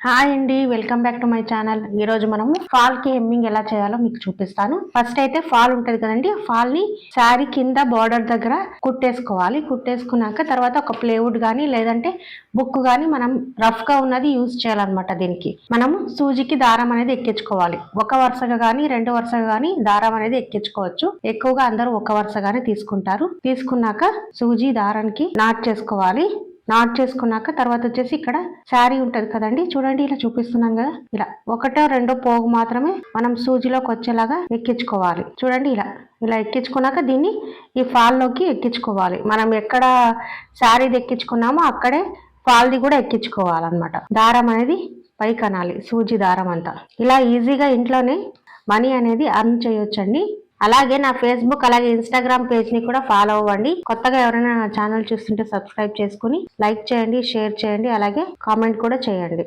Hi అండి welcome back to my channel ఈ రోజు మనము ఫాల్కి హెమ్మింగ్ ఎలా చేయాలో మీకు చూపిస్తాను. ఫస్ట్ అయితే ఫాల్ ఉంటది కదండి ఫాల్ని శారీ కింద బార్డర్ దగ్గర కుట్టేసుకోవాలి. కుట్టేసుకున్నాక తర్వాత ఒక ప్లేవుడ్ గానీ లేదంటే బుక్ గానీ మనం రఫ్గా ఉన్నది యూజ్ చేయాలన్నమాట దీనికి. మనము సూజికి దారం అనేది ఎక్కించుకోవాలి. ఒక వరుసగా గానీ రెండు వరుసగా గానీ దారం అనేది ఎక్కించుకోవచ్చు. ఎక్కువగా అందరూ ఒక వరుసగానే తీసుకుంటారు. తీసుకున్నాక సూజీ దారానికి నాట్ చేసుకోవాలి. నాట్ చేసుకున్నాక తర్వాత వచ్చేసి ఇక్కడ శారీ ఉంటుంది కదండి చూడండి ఇలా చూపిస్తున్నాం కదా ఇలా ఒకటో రెండో పోగు మాత్రమే మనం సూజిలోకి వచ్చేలాగా ఎక్కించుకోవాలి. చూడండి ఇలా ఇలా ఎక్కించుకున్నాక దీన్ని ఈ ఫాల్లోకి ఎక్కించుకోవాలి. మనం ఎక్కడ శారీది ఎక్కించుకున్నామో అక్కడే ఫాల్ది కూడా ఎక్కించుకోవాలన్నమాట. దారం అనేది పైకి అనాలి సూజి దారం అంతా. ఇలా ఈజీగా ఇంట్లోనే మనీ అనేది అర్న్ చేయొచ్చండి. అలాగే నా ఫేస్బుక్ అలాగే ఇన్స్టాగ్రామ్ పేజ్ని కూడా ఫాలో అవ్వండి. కొత్తగా ఎవరైనా నా ఛానల్ చూస్తుంటే సబ్స్క్రైబ్ చేసుకుని లైక్ చేయండి షేర్ చేయండి అలాగే కామెంట్ కూడా చేయండి.